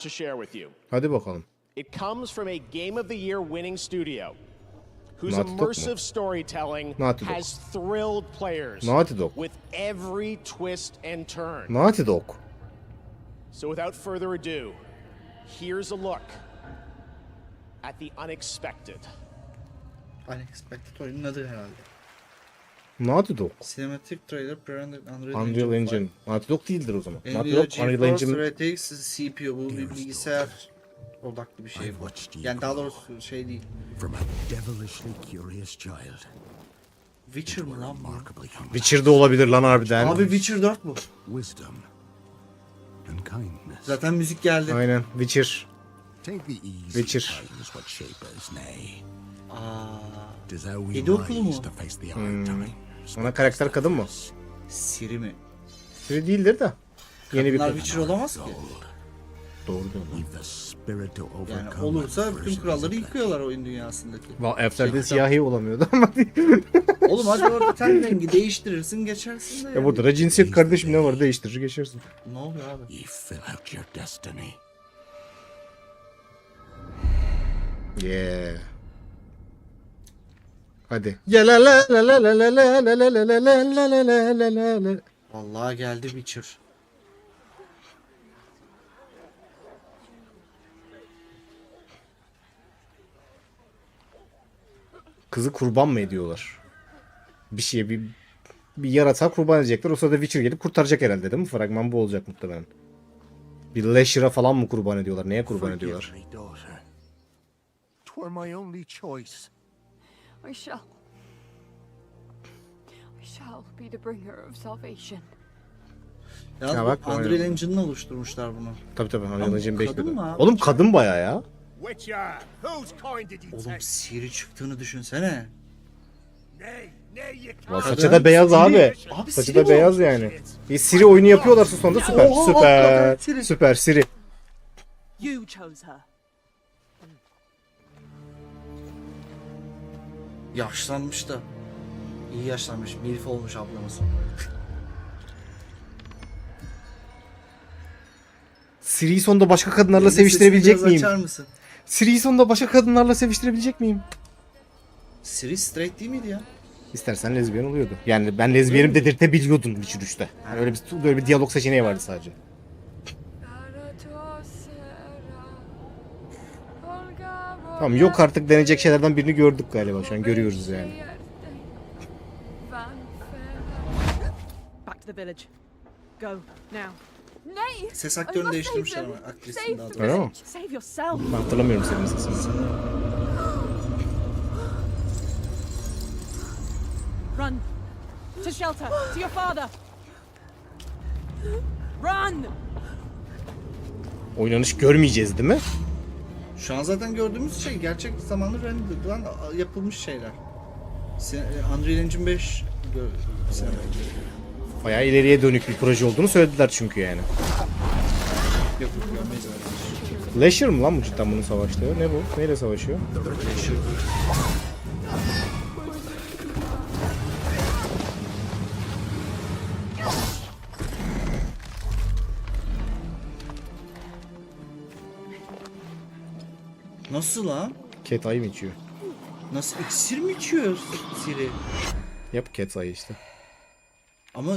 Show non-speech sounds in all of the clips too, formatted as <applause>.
to share with you. Hadi bakalım. It comes from a Game of the Year winning studio whose Naughty Dog immersive storytelling Naughty Dog. has thrilled players Naughty Dog. with every twist and turn. Naughty Dog. So without further ado, here's a look at the unexpected. Unexpected oyunun adı herhalde. Naughty Dog. Cinematic Trailer Pre-rendered Unreal, Unreal Engine. Engine. Naughty Dog değildir o zaman. Naughty Dog, Unreal GeForce Engine. RTX CPU bu bir bilgisayar odaklı bir şey bu. Yani daha doğrusu şey değil. from a devilishly curious child. Witcher mı lan bu? Witcher'da olabilir lan harbiden. Abi Witcher 4 bu. Wisdom and kindness. Zaten müzik geldi. Aynen. Witcher. Witcher. Aa, Yedi okulu mu? Ana karakter kadın mı? Siri mi? Siri değildir de. Yeni bir Bunlar kadın. Witcher olamaz ki. Doğru diyorsun. Leave the spirit to overcome. Yani olursa bütün kuralları yıkıyorlar oyun dünyasındaki. Valla Elfler'de Şey, siyahi olamıyordu ama. <laughs> Oğlum hadi orada ten rengi değiştirirsin geçersin de ya yani. burada da cinsiyet kardeşim ne var değiştirir geçersin. Ne oluyor abi? Ye fill out your destiny. Yeah. Hadi. Vallahi geldi Witcher. Kızı kurban mı ediyorlar? Bir şeye bir bir yaratığa kurban edecekler. O sırada Witcher gelip kurtaracak herhalde değil mi? Fragman bu olacak muhtemelen. Bir Lasher'a falan mı kurban ediyorlar? Neye kurban ediyorlar? I shall. I shall be the bringer of salvation. Ya, Ya bu bak, Unreal Engine'la oluşturmuşlar bunu. Tabii tabii. Unreal Engine 5 kadın dedi. mı abi? Oğlum kadın baya ya. Witcher, whose coin did you Oğlum take? Siri çıktığını düşünsene. Nay, nay, you Valla can't. saçı da beyaz abi. Abi Saçı Siri da bu. beyaz yani. E, Siri oyunu yapıyorlarsa sonunda süper. Oha, Süper. hakikaten Siri. Süper Siri. You chose her. Yaşlanmış da. İyi yaşlanmış. Milf olmuş ablamız. Siri'yi sonunda başka kadınlarla Elini seviştirebilecek miyim? Açar mısın? Siri'yi sonunda başka kadınlarla seviştirebilecek miyim? Siri straight değil miydi ya? İstersen lezbiyen oluyordu. Yani ben lezbiyenim dedirtebiliyordun Witcher 3'te. Yani öyle bir böyle bir diyalog seçeneği vardı sadece. Tamam yok artık deneyecek şeylerden birini gördük galiba şu an görüyoruz yani. Back to the village. Go now. Nay! Ses aktörünü değiştirmişler ama them. aktrisin Save de. Öyle mi? Save yourself. Ben hatırlamıyorum senin sesini. Run. To shelter. To your father. Run. Oynanış görmeyeceğiz değil mi? Şu an zaten gördüğümüz şey gerçek zamanlı render'dan yapılmış şeyler. Se- Unreal Engine 5 gör- sinema. Bayağı ileriye dönük bir proje olduğunu söylediler çünkü yani. Yok yok görmeyiz. Lasher mı lan bu cidden bunun savaştığı? Ne bu? Neyle savaşıyor? Nasıl lan? Cat ayı mı içiyor? Nasıl iksir mi içiyor Siri? Yap Cat ayı işte. Ama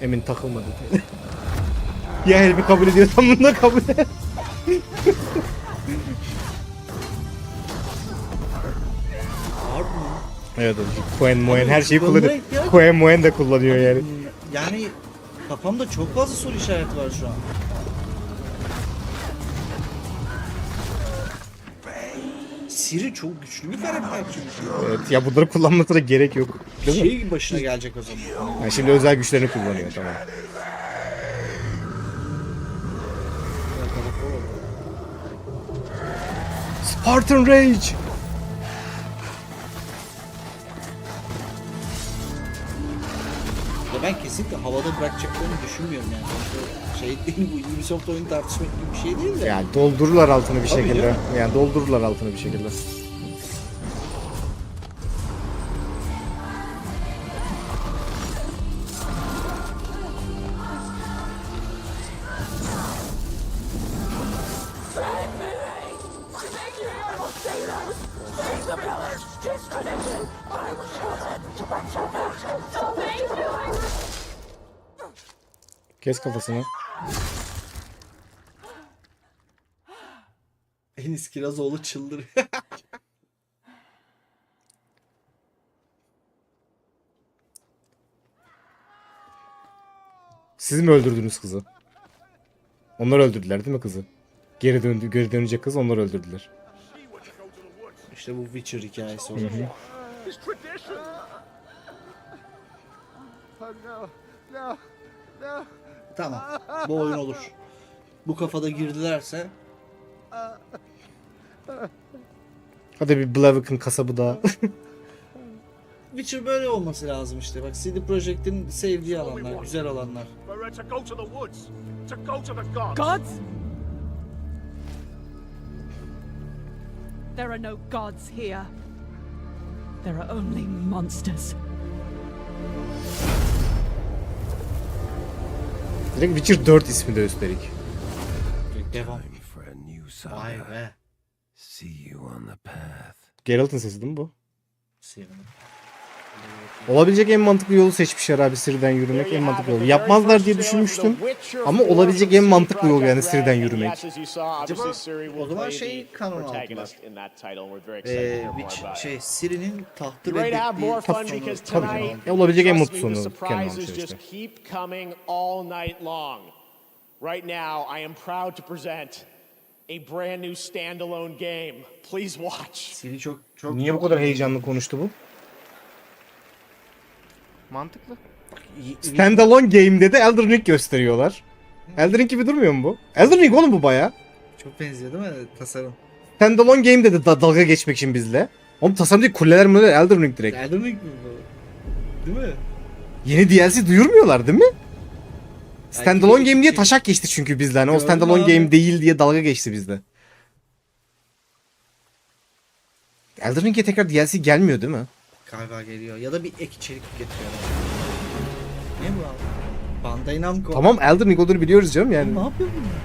Emin takılmadı. <laughs> ya herifi kabul ediyorsan bunu da kabul et. harbi mi? Evet oğlum. Coen Moen her şeyi kullanmaya kullanıyor. ihtiyaç- Coen Moen de kullanıyor yani. Yani kafamda çok fazla soru işareti var şu an. Siri çok güçlü bir karakter çünkü. Evet, ya bunları kullanmasına gerek yok. Değil mi? Şey başına gelecek o zaman. Yani şimdi özel güçlerini kullanıyor tamam. Spartan Rage. Ya ben kesinlikle havada bırakacaklarını düşünmüyorum yani. Sonuçta Şey değil bu Ubisoft oyunu tartışmak gibi bir şey değil de. Yani doldururlar altını bir Tabii şekilde. canım. Yani doldururlar altını bir şekilde. Kes kafasını. Enis Kirazoğlu çıldır. <laughs> Siz mi öldürdünüz kızı? Onlar öldürdüler değil mi kızı? Geri döndü, geri dönecek kız onlar öldürdüler. işte bu Witcher hikayesi olur. Tamam. Bu oyun olur. Bu kafada girdilerse Hadi bir Blaviken kasabı daha. <laughs> Witcher böyle olması lazım işte. Bak CD Projekt'in sevdiği alanlar, güzel alanlar. We're to go to the woods. To go to the gods. Gods? There are no gods here. There are only monsters. Direkt Witcher 4 ismi de üstelik. Devam. Vay be. See you on the path. Geralt'ın sesi değil mi bu? Sevindim. Olabilecek en mantıklı yolu seçmişler abi Siri'den yürümek en mantıklı yolu. Yapmazlar diye düşünmüştüm. Ama olabilecek en mantıklı yol yani Siri'den yürümek. Acaba o zaman şey kanon aldılar. Ee, Witch, şey Siri'nin tahtı because kanon tonight, aldı. Ya olabilecek en mutlu sonu Kenan işte. Right now, I am proud to present a brand new standalone game. Please watch. Siri çok çok Niye bu kadar heyecanlı konuştu bu? Mantıklı. Standalone game'de de Elden Ring gösteriyorlar. Elden Ring gibi durmuyor mu bu? Elden Ring oğlum bu baya. çok benziyor değil mi tasarım? Standalone game'de de da- dalga geçmek için bizle. Oğlum tasarım değil kuleler mi Elden Ring direkt. Elden Ring mi bu? Değil mi? Yeni DLC duyurmuyorlar değil mi? Standalone game diye taşak geçti çünkü bizle. Hani o standalone abi. game değil diye dalga geçti bizde. Elden Ring'e tekrar DLC gelmiyor değil mi? Galiba geliyor. Ya da bir ek içerik getiriyorlar. Ne bu abi? Bandai Namco. Tamam Elden Ring olduğunu biliyoruz canım yani. Ne yapıyor bunlar?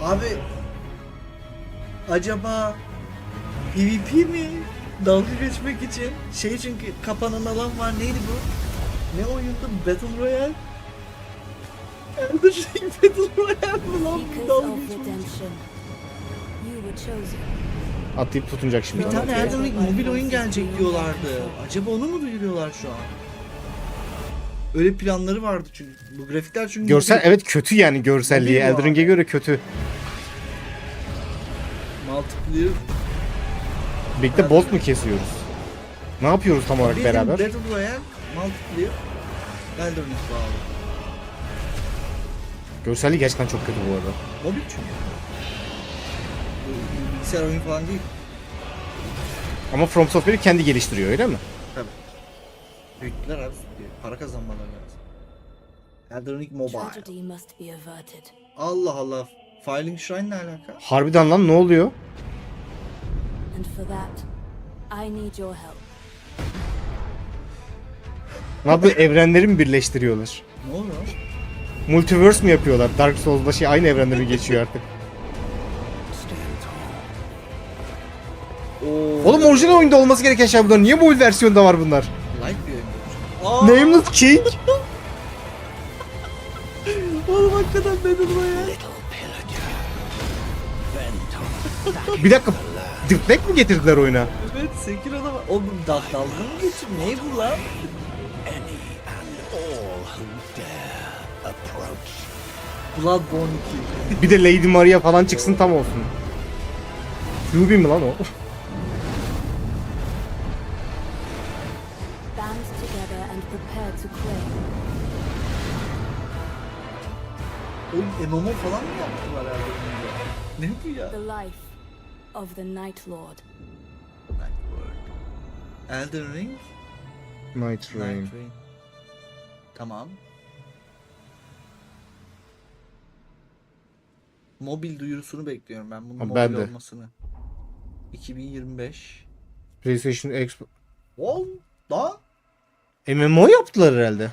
Abi acaba PvP mi? Dalga geçmek için. Şey çünkü kapanan alan var. Neydi bu? Ne oyundu? Battle Royale? Elden Ring Battle Royale mi lan? Bu dalga of geçmek için. redemption, you were chosen. Atlayıp tutunacak şimdi. Bir tane Elden Ring mobil oyun gelecek diyorlardı. Acaba onu mu duyuruyorlar şu an? Öyle planları vardı çünkü. Bu grafikler çünkü... Görsel evet kötü yani görselliği. Bu Elden Ring'e göre kötü. Multiplayer. Birlikte boss mu kesiyoruz? Ne yapıyoruz tam olarak Bildiğin beraber? Battle Royale, multiplayer. Elden Ring bağlı. Görselliği gerçekten çok kötü bu arada. Mobil çünkü. Bu Bilgisayar oyun falan değil. Ama From Software'i kendi geliştiriyor öyle mi? Büyüttüler abi. Para kazanmaları lazım. Elden Ring Mobile. Tragedy must be averted. Allah Allah. Filing Shrine ne alaka? Harbiden lan ne oluyor? And for that, I need your help. Ne yapıyor? Evrenleri mi birleştiriyorlar? Ne oluyor? Multiverse mi yapıyorlar? Dark Souls'da şey aynı evrende mi geçiyor artık? Oo. Oğlum orijinal oyunda olması gereken şey bunlar. Niye mobil versiyonda var bunlar? Light bir oyun. Nameless King? <laughs> Oğlum hakikaten Battle Royale. Bir dakika. Deflect mi getirdiler oyuna? Evet Sekiro'da var. Oğlum da dalga mı geçiyor? Ne bu lan? Bloodborne 2. Bir de Lady Maria falan çıksın tam olsun. Ruby mi lan o? Oğlum MMO falan mı yaptılar herhalde? Ne bu ya? The life of the Night Lord. Elden Ring, Night Rain. Night Rain. Tamam. Mobil duyurusunu bekliyorum ben bunun Ha, mobil ben de. olmasını. 2025. PlayStation Expo. Oğlum lan MMO yaptılar herhalde.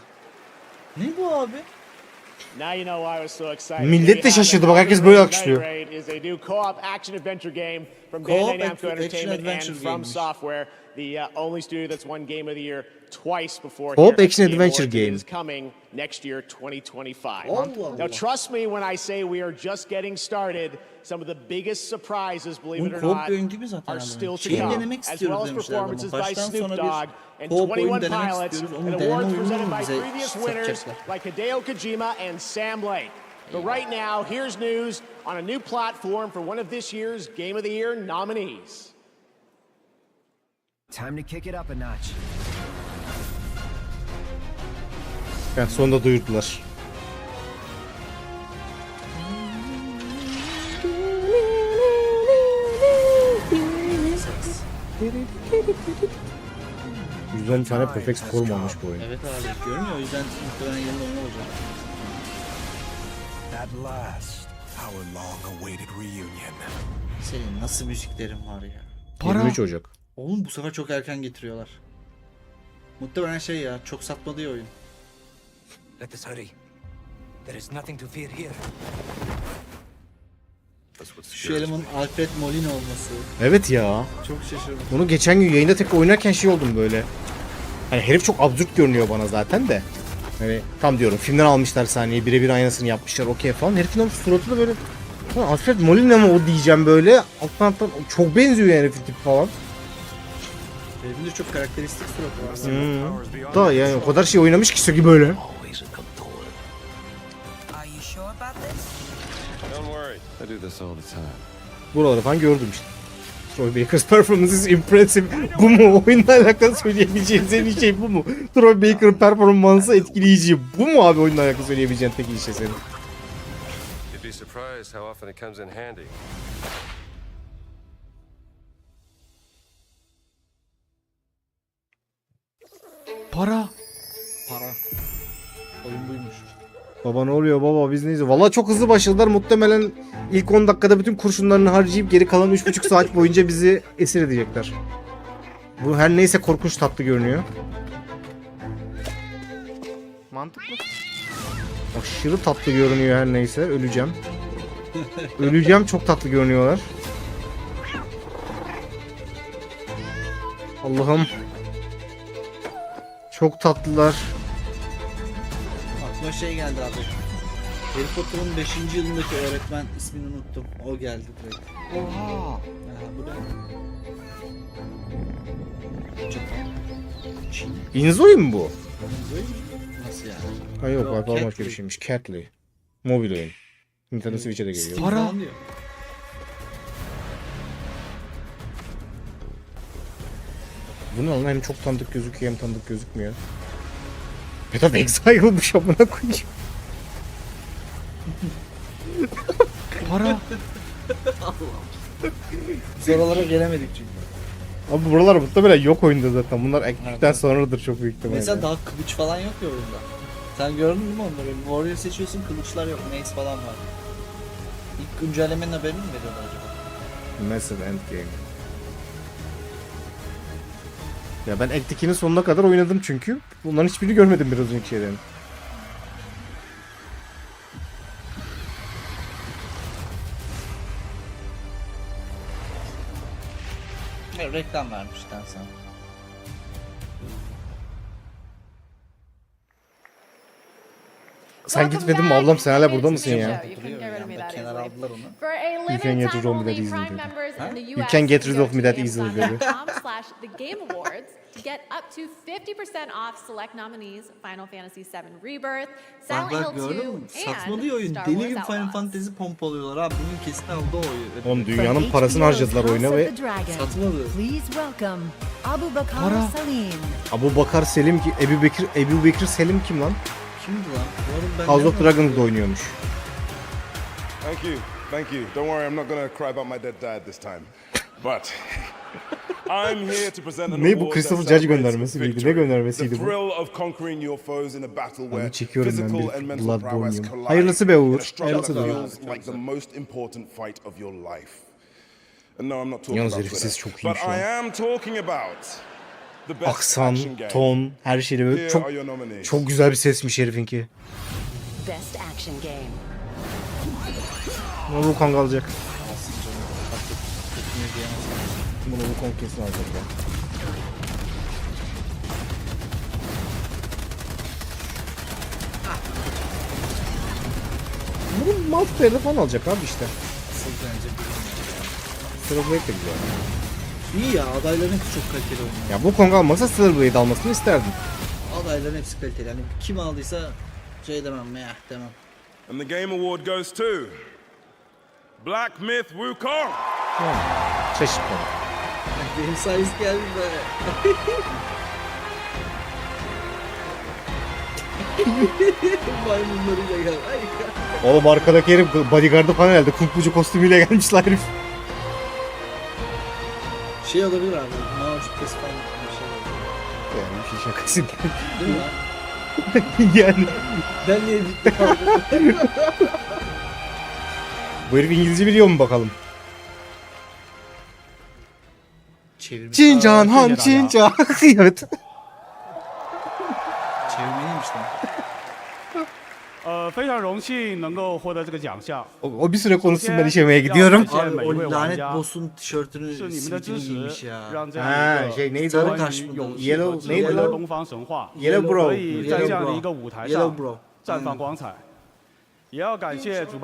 ne bu abi? Now you know why I was so excited. Millet de şaşırdı. Bak herkes böyle alkışlıyor. Raid is a new co-op action adventure game from Co-op Bandai Namco action Entertainment adventure and From game'miş. Software, the uh, only studio that's won Game of the Year twice before. Co-op here at action Game adventure Awards. It game. is coming next year, 2025. Allah Now, Allah. trust me when I say we are just getting started. Some of the biggest surprises, believe it Oğlum or co-op not, bir oyun değil zaten? are abi? still to Şeyi come, denemek as istiyoruz well as demişlerdi ama performances by baştan Snoop sonra Dogg and co-op 21 denemek pilots, istiyoruz. and Onun awards oyununu presented by bize previous winners satacaklar. like Hideo Kojima and Sam Lake. But right now, here's news on a new platform for one of this year's Game of the Year nominees. Time to kick it up a notch. Heh, sonunda duyurdular. Yüzden tane perfect score olmuş bu oyun. Evet abi görmüyor o yüzden muhtemelen yeni oyun olacak. At last, our long-awaited reunion. Senin nasıl müziklerin var ya. 23 Ocak. Oğlum bu sefer çok erken getiriyorlar. Muhtemelen şey ya çok satmadı ya oyun. Let us hurry. There is nothing to fear here. Şu elemanın Alfred Molina olması. Evet ya. Çok şaşırdım. Bunu geçen gün yayında tek oynarken şey oldum böyle. Hani herif çok absürt görünüyor bana zaten de. Hani tam diyorum filmden almışlar sahneyi birebir aynısını yapmışlar okey falan. Herifin o suratı da böyle "Lan Alfred Molina mı o diyeceğim böyle. Alttan alttan çok benziyor yani herifin tipi falan. Herifin de çok karakteristik suratı var. Hmm. Da yani o kadar şey oynamış ki sürekli böyle. Buraları falan gördüm işte. Troy Baker's performance is impressive. Bu mu? Oyunla alakalı söyleyebileceğiniz en iyi şey bu mu? Troy Baker'ın performansı etkileyici. Bu mu abi oyunla alakalı söyleyebileceğin tek iyi şey senin? You'd be surprised how often it comes in handy. Para. Para. Oyun buymuş. Baba ne oluyor baba biz neyiz? Valla çok hızlı başladılar. Muhtemelen ilk 10 dakikada bütün kurşunlarını harcayıp geri kalan 3,5 saat boyunca bizi esir edecekler. Bu her neyse korkunç tatlı görünüyor. Mantıklı. Aşırı tatlı görünüyor her neyse. Öleceğim. Öleceğim çok tatlı görünüyorlar. Allah'ım. Çok tatlılar. Aklıma şey geldi abi. Harry Potter'ın 5. yılındaki öğretmen ismini unuttum. O geldi direkt. Oha. Ha, bu da. Çin. Inzoi mi bu? Nasıl yani? Ha yok Yok, başka Catly. bir şeymiş. Catly. Mobil oyun. Nintendo Switch'e de geliyor. Para. Falan diyor. Hem çok tanıdık gözüküyor hem tanıdık gözükmüyor. Path of Exile'mış amına koyayım. Para. <laughs> Biz oralara gelemedik çünkü. Abi buralar muhtemelen yok oyunda zaten. Bunlar ekledikten sonradır çok büyük ihtimalle. Mesela daha kılıç falan yok ya oyunda. Sen gördün mü onları? Warrior seçiyorsun kılıçlar yok. Mace falan var. İlk güncellemenin haberini mi veriyorlar acaba? Massive Endgame. Ya ben Act 2'nin sonuna kadar oynadım çünkü. Bunların hiçbirini görmedim biraz önceki şeylerin. Evet, reklam vermişler sana. Sen gitmedin mi ablam sen hala burada mısın ya? Aldılar onu. For a You limited can get time rid of me only, that easily, Prime baby. members in the You can get rid of me that easily, to get up to 50% off select nominees Final Fantasy VII Rebirth, Silent Hill 2, gördün mü? and Satmalı oyun. Star Deli gibi Final. Fantasy pompalıyorlar abi. Bunun kesin aldı o oyun. Oğlum dünyanın parasını harcadılar oyuna ve Satmadı. Please welcome Abu Bakar Para. Salim. Abu Bakar Selim ki Ebu Bekir Ebu Bekir Selim kim lan? Kimdi lan? House of Dragons'da oynuyormuş. Thank you. Thank you. Don't worry, I'm not going to cry about my dead dad this time. But <laughs> I'm here to present an Ne bu Christopher Judge göndermesi miydi? Ne göndermesiydi The bu? thrill of conquering your foes in a battle where çekiyorum ben physical bir and mental Bloodborne prowess yıl. collide Hayırlısı be Uğur. Hayırlısı that be. feels like the most important fight of your life. And no, I'm not talking Yalnız about herif ses çok But iyiymiş I lan. am talking about the best Aksan, action game. ton, her şeyle böyle Here çok are your nominees. çok güzel bir sesmiş herifinki. best action game. Bunu Wukong alacak. Alsın canım. Artık kötüne diyemezsin. Bunu Wukong kesin alacak ya. Bunu multiplayer'da falan alacak abi işte. Asıl bence Stellar Blade de güzel. İyi ya adayların hepsi çok kaliteli oynuyor. Ya Wukong almasa Stellar Blade almasını isterdim. Adayların hepsi kaliteli. Yani kim aldıysa şey demem meh demem. And the Game Award goes to Black Myth Wukong. Çeşit konu. Benim sayıs geldi be. <laughs> Maymunlarıyla gel. Ay. Oğlum arkadaki herif bodyguard'ı falan herhalde kumpucu kostümüyle gelmişler herif. Şey olabilir abi. Mouse pes falan bir şey olabilir. Yani bir şey şakası Değil mi lan? <laughs> yani. Ben niye ciddi kaldım? <laughs> Bu herif İngilizce biliyor mu bakalım? Çevirme. Çincan Han Çincan. <laughs> evet. Çevirmeliymiş lan. 呃，非常荣幸能够获得这个奖项。 O, o bir süre konuşsun ben iş yemeye gidiyorum. Abi o lanet boss'un tişörtünü 是你们的支 simidini 持 giymiş ya.，让这样 Ha 一个 şey neydi sarı o? 关 taş 于 mı? 勇气 Yellow- 和智 neydi 慧的 lan? 东方神话， Yellow Bro. 可以在 Yellow 这样的 Bro 一个舞台 Yellow 上 Bro 绽放光彩。也要感谢主办。